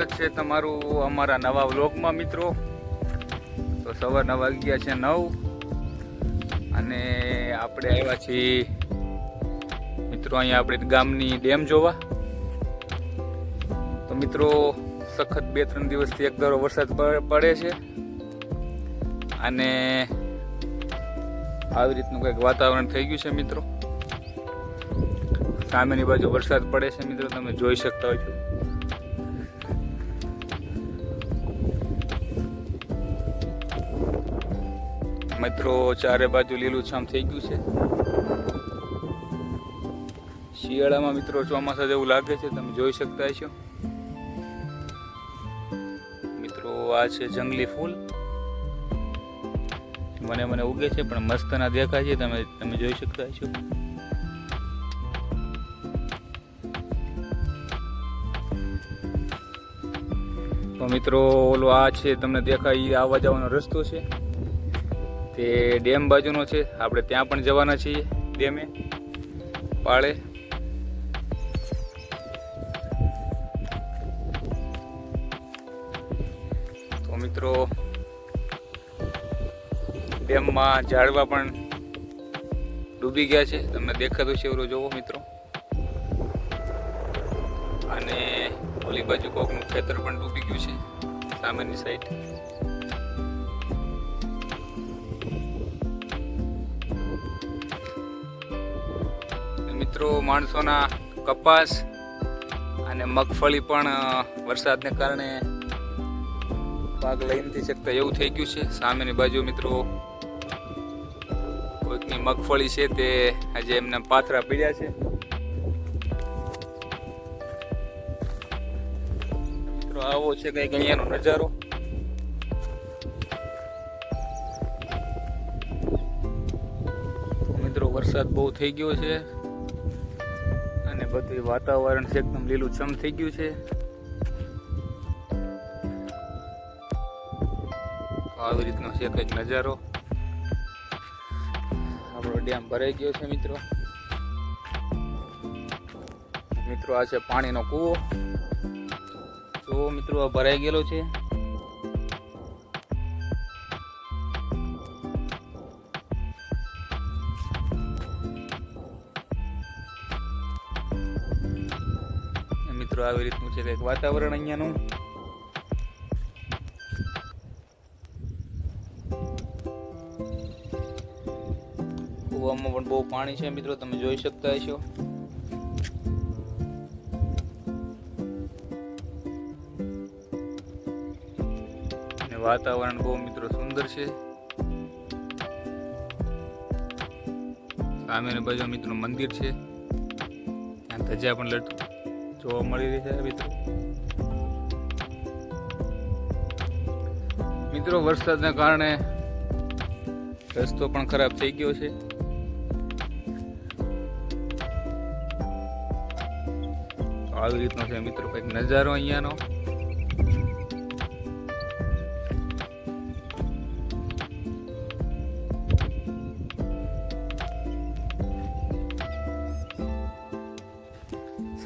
સ્વાગત છે તમારું અમારા નવા વ્લોગમાં મિત્રો. તો સવારના વાગી ગયા છે નવ. અને આપણે આવ્યા છીએ મિત્રો અહીંયા આપણે ગામની ડેમ જોવા. તો મિત્રો, સખત બે ત્રણ દિવસથી એક ધારો વરસાદ પડે છે. અને આવી રીતનું કંઈક વાતાવરણ થઈ ગયું છે મિત્રો. સામેની બાજુ વરસાદ પડે છે મિત્રો, તમે જોઈ શકતા હોય છો. મિત્રો, ચારે બાજુ લીલુંછમ થઈ ગયું છે. શિયાળામાં મિત્રો ચોમાસા જેવું લાગે છે, તમે જોઈ શકતા છો મિત્રો, આ છે જંગલી ફૂલ. મને મને ઉગે છે, પણ મસ્ત ના દેખાય છે, તમે તમે જોઈ શકતા છો તો મિત્રો, ઓલો આ છે, તમને દેખાય આવવા જવાનો રસ્તો છે. તે ડેમ બાજુનો છે. આપણે ત્યાં પણ જવાના છીએ ડેમે. પાળે. તો મિત્રો, ડેમમાં ઝાડવા પણ ડૂબી ગયા છે. તમને દેખાતું છે એવું જોવો મિત્રો. અને ઓલી બાજુ કોકનું ખેતર પણ ડૂબી ગયું છે, સામેની સાઈડ મિત્રો, માણસોના કપાસ અને મગફળી પણ વરસાદને કારણે પાક લઈ નથી શકતા એવું થઈ ગયું છે. સામેની બાજુ મિત્રો, કોઈકની મગફળી છે, તે આજે એમને પાથરા પીડ્યા છે. મિત્રો, આવો છે કંઈક અહીંયાનો નજારો. મિત્રો, વરસાદ બહુ થઈ ગયો છે. બધું વાતાવરણ છે, એકદમ લીલુંછમ થઈ ગયું છે. આવી રીતનો છે કંઈક નજારો. આપણો ડેમ ભરાઈ ગયો છે મિત્રો. મિત્રો, આ છે પાણીનો કૂવો. જો મિત્રો, આ ભરાઈ ગયેલો છે. મિત્રો આવી રીતનું છે કંઈક વાતાવરણ અહીંયાનું. કૂવામાં પણ બહુ પાણી છે મિત્રો, તમે જોઈ શકતા હશો. વાતાવરણ બહુ મિત્રો સુંદર છે. સામેની બાજુ મિત્રો મંદિર છે. ત્યાં ધજા પણ લટ જોવા મળી રહી છે મિત્રો. મિત્રો, વરસાદના કારણે રસ્તો પણ ખરાબ થઈ ગયો છે. આવી રીતનો છે મિત્રો કંઈક નજારો અહીંયાનો.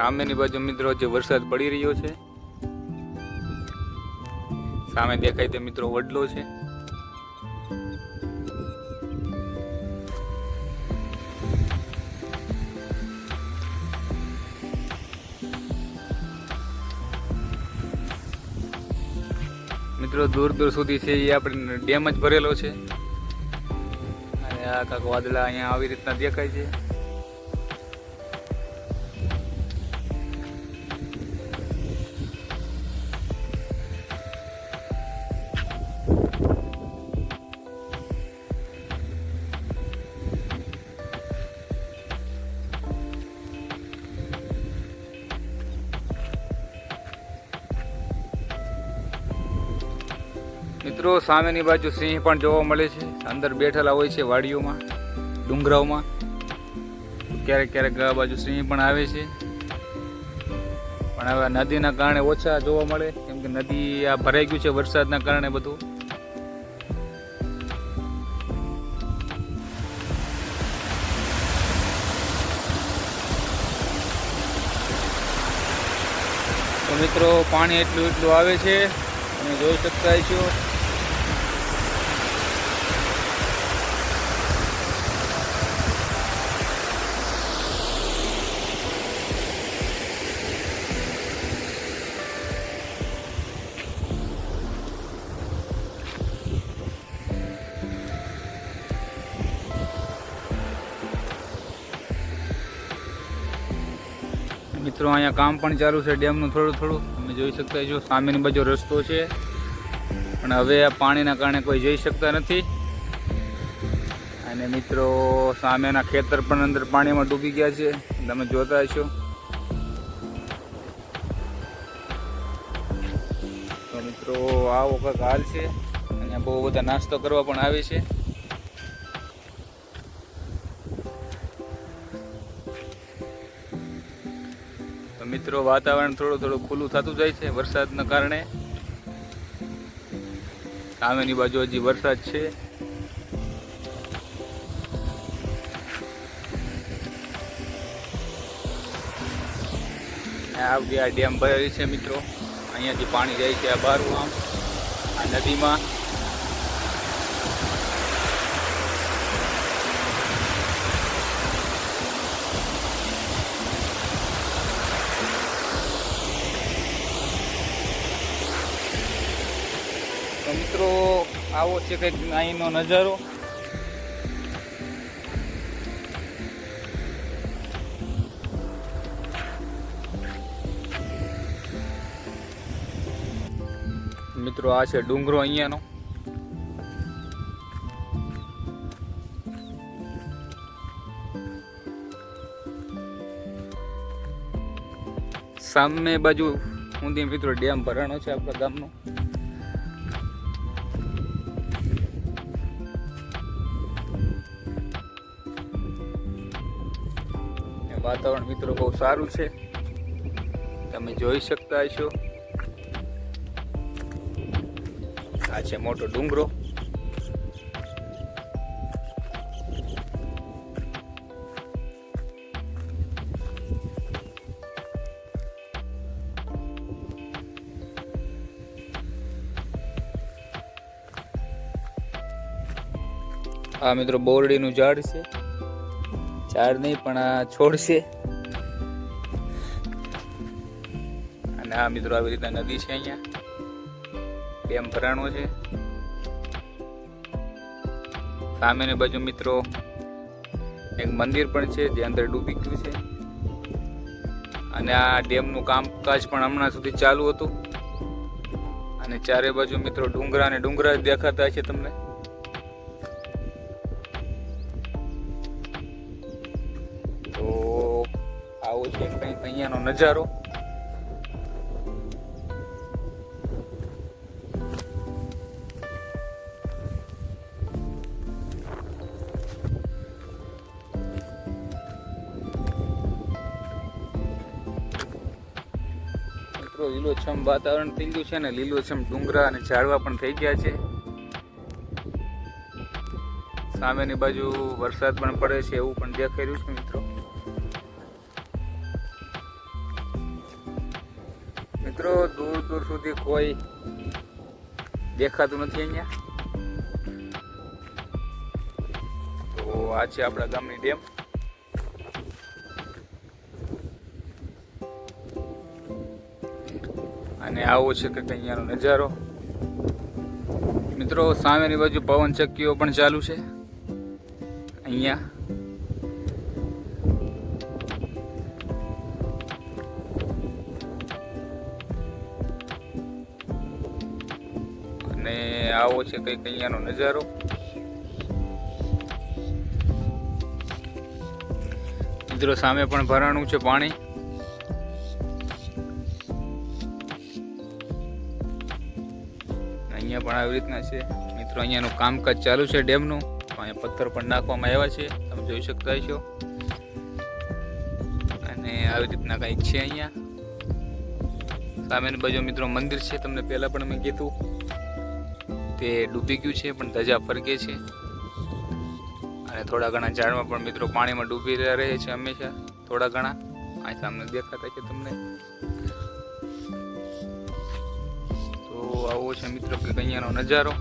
સામેની બાજુ મિત્રો જે વરસાદ પડી રહ્યો છે, સામે દેખાય તે મિત્રો વડલો છે. મિત્રો દૂર દૂર સુધી છે એ આપણે ડેમ જ ભરેલો છે. અને આ કાંક વાદળા અહીંયા આવી રીતના દેખાય છે. મિત્રો, સામેની બાજુ સિંહ પણ જોવા મળે છે. અંદર બેઠેલા હોય છે વાડીઓમાં, ડુંગરાઓમાં. ક્યારેક ક્યારેક આ બાજુ સિંહ પણ આવે છે. પણ હવે નદીના કારણે ઓછા જોવા મળે, કેમ કે નદી આ ભરાઈ ગયું છે વરસાદના કારણે બધું. મિત્રો, પાણી એટલું એટલું આવે છે. તમે જોઈ શકતા છો મિત્રો, અહીંયા કામ પણ ચાલુ છે ડેમનું થોડું થોડું. તમે જોઈ શકતા છો સામેની બાજુ રસ્તો છે. પણ હવે આ પાણીના કારણે કોઈ જઈ શકતા નથી. અને મિત્રો, સામેના ખેતર પણ અંદર પાણીમાં ડૂબી ગયા છે. તમે જોતા છો તો મિત્રો આવો કંઈક હાલ છે. અહીંયા બહુ બધા નાસ્તો કરવા પણ આવે છે. તો મિત્રો, વાતાવરણ થોડું થોડું ખુલ્લું થતું જાય છે વરસાદના કારણે. સામેની બાજુ હજી વરસાદ છે. આ બધી આ ડેમ ભરેલી છે મિત્રો. અહીંયાથી પાણી જાય છે આ બારું આમ. આ નદીમાં તો મિત્રો આવો છે કંઈક અહીંનો નજારો. મિત્રો, આ છે ડુંગરો અહીંયાનો. સામે બાજુ ઊંધી મિત્રો ડેમ ભરાણો છે આપણા ગામનો. વાતાવરણ મિત્રો બહુ સારું છે. તમે જોઈ શકતા છો આ છે મોટો ડુંગરો. આ મિત્રો બોરડીનું ઝાડ છે. ઝાડ નહીં, પણ આ છોડ છે. અને આ મિત્રો આવી રીતના નદી છે અહીંયા. ડેમ ભરાણો છે? સામેની બાજુ મિત્રો એક મંદિર પણ છે, જે અંદર ડૂબી ગયું છે. અને આ ડેમનું કામકાજ પણ હમણાં સુધી ચાલુ હતું. અને ચારે બાજુ મિત્રો ડુંગરા અને ડુંગરા જ દેખાતા છે તમને. અહીંયાનો નજારો. લીલોછમ વાતાવરણ થઈ ગયું છે ને, લીલોછમ ડુંગરા અને ઝાડવા પણ થઈ ગયા છે. સામેની બાજુ વરસાદ પણ પડે છે એવું પણ દેખાઈ રહ્યું છે મિત્રો. દૂર સુધી કોઈ દેખાતું નથી અહીંયા. તો આ છે આપણા ગામની ડેમ. અને આવો છે કે અહીંયાનો નજારો. મિત્રો, સામેની બાજુ પવન ચક્કીઓ પણ ચાલુ છે. અહીંયા. આવો છે કંઈક અહીંયાનો નજારો. મિત્રો, સામે પણ ભરાણું છે પાણી. અહીંયા પણ આવી રીતના છે. મિત્રો, અહીંયાનું કામકાજ ચાલુ છે ડેમનું. અહીંયા પથ્થર પણ નાખવામાં આવ્યા છે. તમે જોઈ શકતા છો અને આવી રીતના કંઈક છે અહીંયા. સામેની બાજુ મિત્રો મંદિર છે. તમને પહેલાં પણ મેં કીધું. તે ડૂબી ગયું છે, પણ ધજા ફરકે છે. અને થોડા ઘણા ઝાડમાં પણ મિત્રો પાણીમાં ડૂબી રહે છે હંમેશા. થોડા ઘણા. આ સામે દેખાતા છે તમને. તો આવો છે મિત્રો કે અહીંયાનો નજારો.